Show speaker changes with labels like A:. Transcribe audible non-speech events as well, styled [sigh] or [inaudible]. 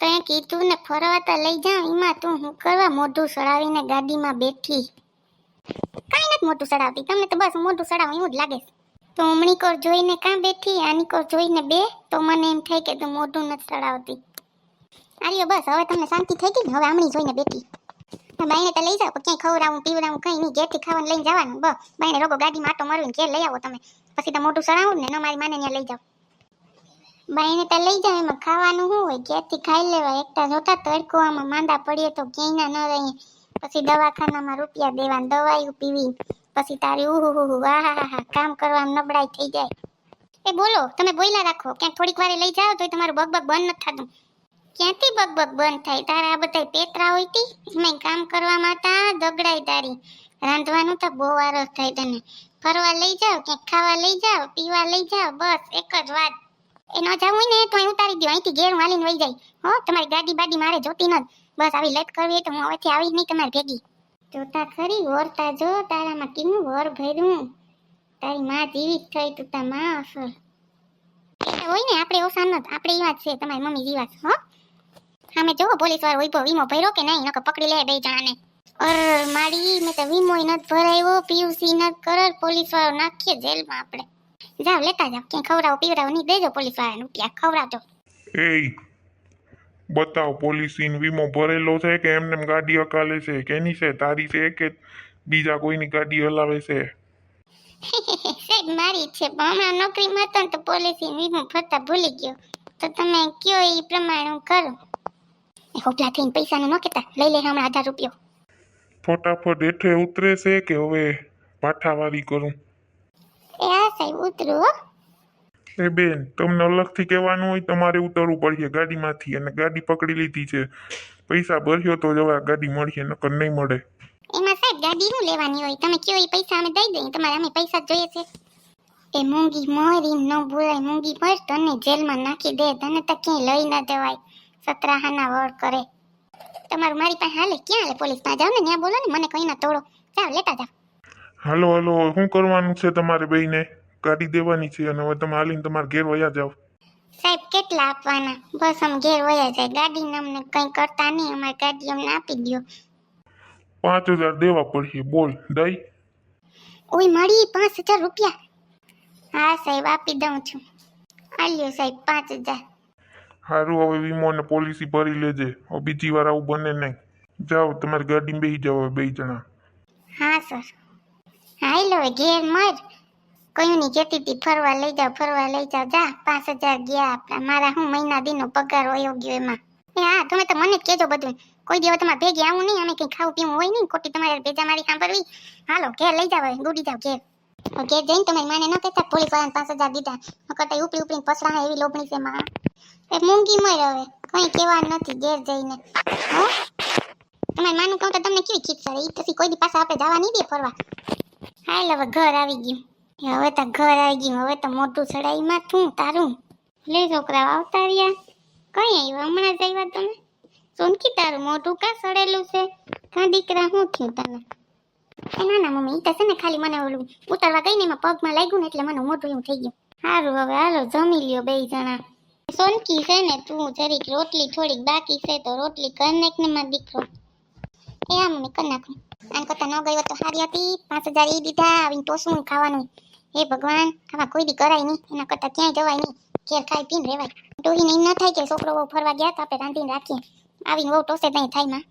A: તો એ કીધું ને ફરવા તો લઈ જા, એમાં તું હું કરવા મોઢું સડાવીને ગાડીમાં બેઠી. કાંઈ નથી મોઢું સડાવતી, તમને તો બસ મોઢું સડાવ એવું જ લાગે. તો હમણી કોર જોઈને કાં બેઠી, આની કોર જોઈને બે, તો મને એમ થાય કે તું મોઢું નથી સડાવતી. આર્યો, બસ, હવે તમને શાંતિ થઈ ગઈ ને? હવે આમણી જોઈને બેઠી. બાઈને તો લઈ જાઓ ક્યાંય ખવડાવું, પીવડાવું, કંઈ નહીં, ઘેરથી ખાવાનું લઈને જવાનું. બ બાઈને રોગો ગાડીમાં આટો મારવીને ઘેર લઈ આવો તમે. પછી તો મોઢું સડાવું ને મારી માને લઈ જાઓ. બાઈને તો લઈ જાવ એમાં ખાવાનું શું હોય? ક્યાંથી ખાઈ લેવાય. એકતા જોતા તડકો માંદા પડીએ તો ક્યાંય ના રહીએ પછી દવાખાનામાં રૂપિયા દેવાના દવાઈ પીવી. પછી તારી ઉહુ હુ આહા હા કામ કરવામાં નબળાઈ થઈ જાય. એ બોલો, તમે બોયલા રાખો. ક્યાંક થોડીક વારે લઈ જાઓ તો તમારું બગબગ બંધ નથી થતું. ક્યાંથી બગબગ બંધ થાય? તારા આ બધા પેતરા હોય તી? એમાંય કામ કરવામાં તા દગડાય તારી. રાંધવાનું તો બહુ વારો થાય તને. ફરવા લઈ જાઓ, ક્યાંક ખાવા લઈ જાઓ, પીવા લઈ જાઓ, બસ એક જ વાત. એ ન જવું હોય ને તો અહીં ઉતારી દો અહીંથી ઘેર હું હાલીને વહી જાય. હો, તમારી ગાડી બાડી મારે જોતી ન બસ આવી લેટ કરવી તો હું હવેથી આવી નહીં, તમારી ભેગી. જોતા ખરી, વરતા જો, તારામાં કેવું વર ભર્યું? તારી માં જીવિત થઈ તું તા માં અસર હોય ને, આપણે ઓછા નથી આપણે એવા જ છે, તમારી મમ્મી જીવા છે હો. સામે જોવો પોલીસ વાળો ઊભો વીમો ભર્યો કે નહીં, નકર પકડી લે બે જણાને. અર, મારી, મેં તો વીમોય નથી ભરાયો, પીયુસી નથી કર પોલીસ વાળો નાખીએ જેલમાં આપણે. જાઓ લેતા જાઓ. ક્યાંય ખવડાવો પીવડાવો નહીં દેજો પોલીસ વાળાને રૂપિયા. ખવડાવજો.
B: એ બતાવ પોલિસીનો વીમો ભરેલો છે કે એમને એમ ગાડી હકાલે છે? કેની છે? તારી છે કે બીજા કોઈની ગાડી હલાવે છે? [laughs]
A: સાહેબ મારી છે પણ હમણાં નોકરીમાં હતો ને તો પોલિસી વીમો ભરતા ભૂલી ગયો. તો તમે કયો એ પ્રમાણે હું કરું? હોપલા થઈને પૈસાનું ન કહેતા. લઈ લે હમણાં હજાર રૂપિયો.
B: ફટાફટ હેઠે ઉતરે છે કે હવે પાઠાવારી કરું?
A: સાહેબ ઉતરું હો.
B: એ બેન તમને અલગથી કહેવાનું હોય તમારે ઉતરવું પડશે ગાડીમાંથી અને ગાડી પકડી લીધી છે. પૈસા ભર્યો તો જવા ગાડી મળશે નકર નહીં મળે.
A: એમાં સાહેબ ગાડી શું લેવાની હોય? તમે કયો એ પૈસા અમે દઈ દઈએ તમારે અમે પૈસા જોઈએ છે. એ મૂંગી મોરી ન ભૂલાય મૂંગી મર તને જેલમાં નાખી દે તને તો ક્યાંય લઈ ના જવાય. સતરાહાના વળ કરે. તમારું મારી પાસે હાલે ક્યાં હાલે પોલીસ? પાસે જાઓ ને ત્યાં બોલો ને મને કઈ ના તોડો. જાઓ લેતા જાઓ.
B: હાલો હાલો શું કરવાનું છે તમારે બેયને? ગાડી દેવાની છે અને હવે તમે હાલીને તમારે ઘેર વયા જાઓ.
A: સાહેબ કેટલા આપવાના? બસ આમ ઘેર વયા જાય. ગાડીને અમને કંઈ કરતા નહીં. અમારી ગાડી અમને આપી દો
B: પાંચ હજાર દેવા પડશે. બોલ દઈ.
A: ઓય મળી પાંચ હજાર રૂપિયા? હા સાહેબ આપી દઉં છું. આલ્યો સાહેબ પાંચ હજાર.
B: સારું હવે વીમો અને પોલિસી ભરી લેજે. હવે બીજી વાર આવું બને નહીં. જાઓ તમારી ગાડીમાં બેસી જાઓ બે જણા.
A: હા સર. હાલો હવે ઘેર મર. કયું નહીં કહેતી હતી ફરવા લઈ જાઓ, ફરવા લઈ જાઓ, જા, પાંચ હજાર ગયા આપણા, મારા હું મહિના દીનો પગાર હોય ગયો એમાં. એ હા, તમે તો મને જ કહેજો બધું. કોઈ દિવસ તમારે ભેગી આવું નહીં, અમે કંઈ ખાવું પીવું હોય નહીં, ખોટી તમારે ભેજા મારી સાંભળવી. હાલો, ઘેર લઈ જાવ ગુડી જાઓ ઘેર. ઘેર જઈને તમારી માને ન કહેતા પોલીસ વાળાને પાંચ હજાર દીધા. નકર ઉપરી ઉપરી પસરા એવી લોભણી છે માં એ મૂંગી મર હવે, કંઈ કહેવાનું નથી ઘેર જઈને. હો? માનું કહું તો તમને કેવી ખીચ સર એ પછી કોઈ દી પાસે આપણે જવા નહીં દે ફરવા. હાલ, હવે ઘર આવી ગયું. હવે તો ઘર આવી ગયું હવે તો મોટું ચડાઈમાં તું તારું? લે છોકરા આવતા રહ્યા. કઈ આવ્યા હમણાં જ આવ્યા તમે? સોનકી, તારું મોટું કા સડેલું છે? કા દીકરા શું થયું તને? એ ના ના, મમ્મી તો છે ને ખાલી મને ઓલું ઉતારવા ગઈ ને એમાં પગમાં લાગ્યું ને એટલે મને મોટું એવું થઈ ગયું. સારું હવે હાલો, જમી લ્યો બે જણા. સોનકી છે ને, તું જરીક રોટલી થોડીક બાકી છે, તો રોટલી કર નાખ ને માં દીકરો. એ આ મમ્મી, કર નાખું. આને કરતા ન ગયો તો સારી હતી. પાંચ હજાર એ દીધા, આવીને તો શું ખાવાનું? હે ભગવાન, આમાં કોઈ દી કરાય નહીં. એના કરતા ક્યાંય જવાય નહીં. ઘેર ખાઈ પીને રહેવાય. ટોહીને એમ ન થાય કે છોકરો બહુ ફરવા ગયા તો આપણે રાંધીને રાખીએ. આવીને બહુ ટોસે ત્યાં થાયમાં.